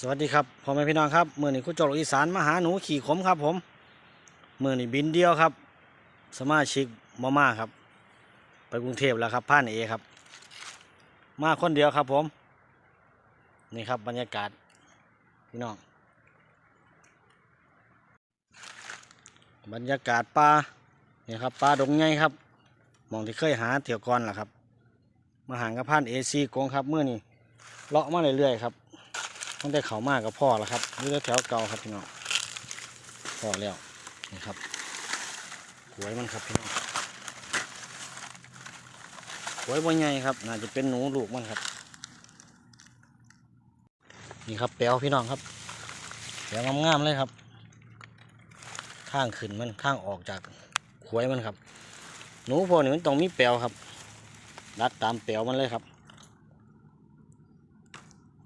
สวัสดีครับพ่อแม่พี่น้องครับเมื่อนี้คุณโจกอีสานมาหาหนูขี่ขมครับผมเมื่อนี้บินเดียวครับ สมาชิกมาม่าครับ ไปกรุงเทพแล้วครับผ่านเอครับ มาคนเดียวครับผมนี่ครับบรรยากาศพี่น้อง บรรยากาศป่านี่ครับป่าดงไงครับมองที่เคยหาเที่ยวก่อนล่ะครับ มาหางกับผ่านเอซีกงครับเมื่อนี้เลาะมาเรื่อยๆครับ ตั้งแต่เขามากกับพ่อแล้วครับนี่แถวเก่าครับพี่น้องพ่อแล้วนี่ครับหวยมันครับพี่น้องหวยบนใหญ่ครับน่าจะเป็นหนูลูกมันครับ นี่ครับแปลวพี่น้องครับแปลวงามๆเลยครับข้างขึ้นมันข้างออกจากหวยมันครับ หนูพวกนี้มันต้องมีแปลวครับดักตามแปลวมันเลยครับ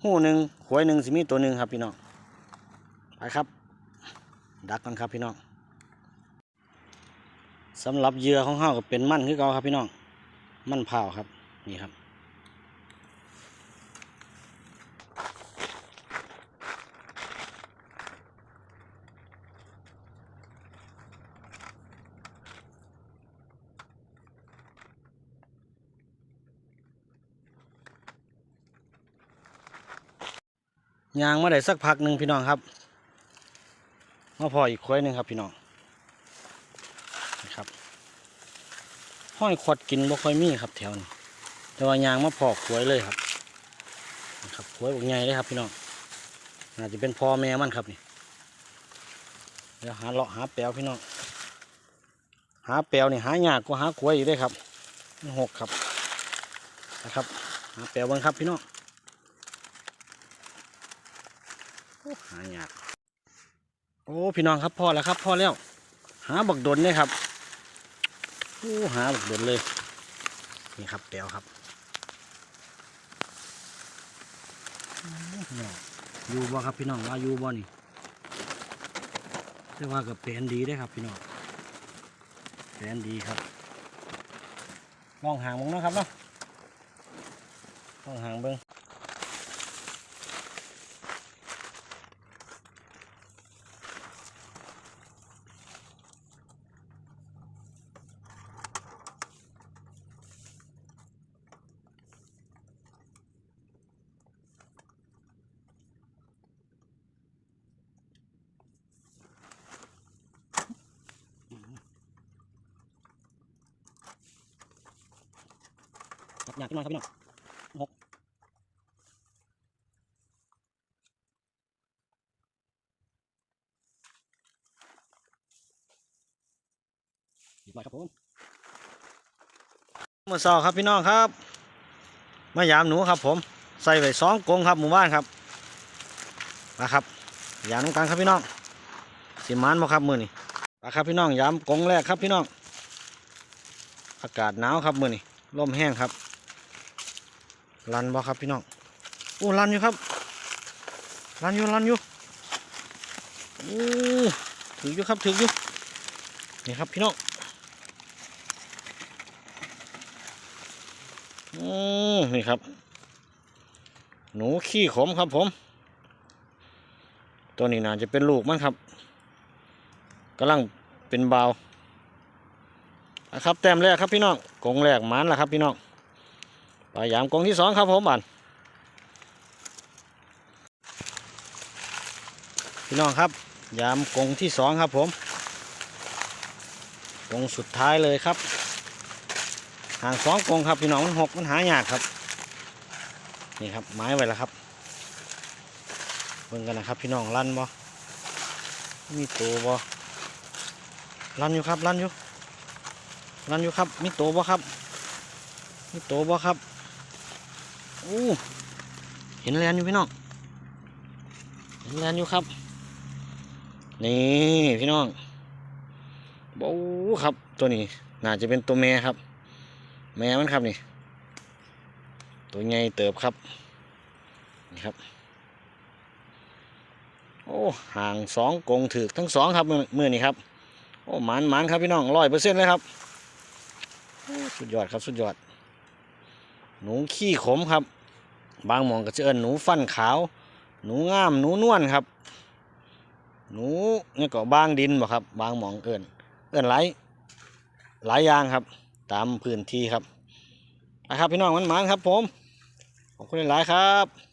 หูหนึ่งหวยหนึ่งสิมีตัวหนึ่งครับพี่น้องไปครับ ดักกันครับพี่น้องสำหรับเหยื่อของเฮาก็เป็นมันคือเก่าครับพี่น้อง มันเผาครับนี่ครับ ยางมาได้สักพักหนึ่งพี่น้องครับมาพออีกขวยหนึ่งครับพี่น้องนะครับห้อยขวดกินบ่ค่อยมีครับแถวนี้แต่ว่ายางมาพอขวยเลยครับนะครับขวยบกใหญ่เลยครับพี่น้องน่าจจะเป็นพ่อแม่มันครับนี่เดี๋ยวหาเลาะหาแปลวพี่น้องหาแปลวนี่หายากกว่าหาขวยอีกได้ครับหกครับนะครับหาแปลวบ้างครับพี่น้อง โอ้ หายากโอ้พี่น้องครับพอแล้วครับพอแล้ว หาบักดนเลยครับโอ้หาบักดนเลย นี่ครับแปลวครับอยู่บ่ครับพี่น้องว่าอยู่บ่นี่แต่ว่ากับแปลนดีได้ครับพี่น้องแปลนดีครับลองห่างมึงนะครับเนาะลองห่างเบิ้ง อยากขึ้นมาครับพี่น้องหกหยิบมาครับผมมื่อเช้าครับพี่น้องครับมายามหนูครับ ผมใส่ไว้สองกงครับหมู่บ้านครับนะครับยามน้ำกันครับพี่น้องสิมานบ่ครับมือนี่นะครับพี่น้องยามกงแรกครับพี่น้องอากาศหนาวครับมือนี่ลมแห้งครับ รันบ่ครับพี่น้องโอ้รันอยู่ครับรันอยู่รันอยู่โอ้ถืออยู่ครับถืออยู่นี่ครับพี่น้องอืมนี่ครับ หนูขี้ขมครับผม ตัวนี้น่าจะเป็นลูกมันครับกำลังเป็นเบาครับแต้มแรกครับพี่น้องกงแรกมันแล้วครับพี่น้อง ปลายามกรงที่สองครับผมบันพี่น้องครับ ยามกรงที่สองครับผมกรงสุดท้ายเลยครับห่างสองกรงครับพี่น้องมันหกมันหายากครับ นี่ครับไม้ไว้แล้วครับเบิ่งกันนะครับพี่น้องลั่นบ่มีตัวบ่ลั่นอยู่ครับลั่นอยู่ลั่นอยู่ครับมีตัวบ่ครับมีตัวบ่ครับ โอ้เห็นแลนอยู่พี่น้องเห็นแลนอยู่ครับ นี่พี่น้องโอ้ครับตัวนี้น่าจะเป็นตัวแม่ครับ แม่มันครับนี่ ตัวใหญ่เติบครับนี่ครับ โอ้ห่างสองกงถือทั้งสองครับมือมือนี่ครับโอ้หมันหมันครับพี่น้องร้อยเปอร์เซ็นต์เลยครับสุดยอดครับสุดยอด หนูขี้ขมครับ บางหมองก็จะเอิ้นหนูฟันขาว หนูงามหนูนวลครับ หนูนี่ก็บางดินบ่ครับ บางหมองเอินเอินหลายหลายอย่างครับ ตามพื้นที่ครับนะครับพี่น้องมันมานครับผมขอบคุณหลายครับ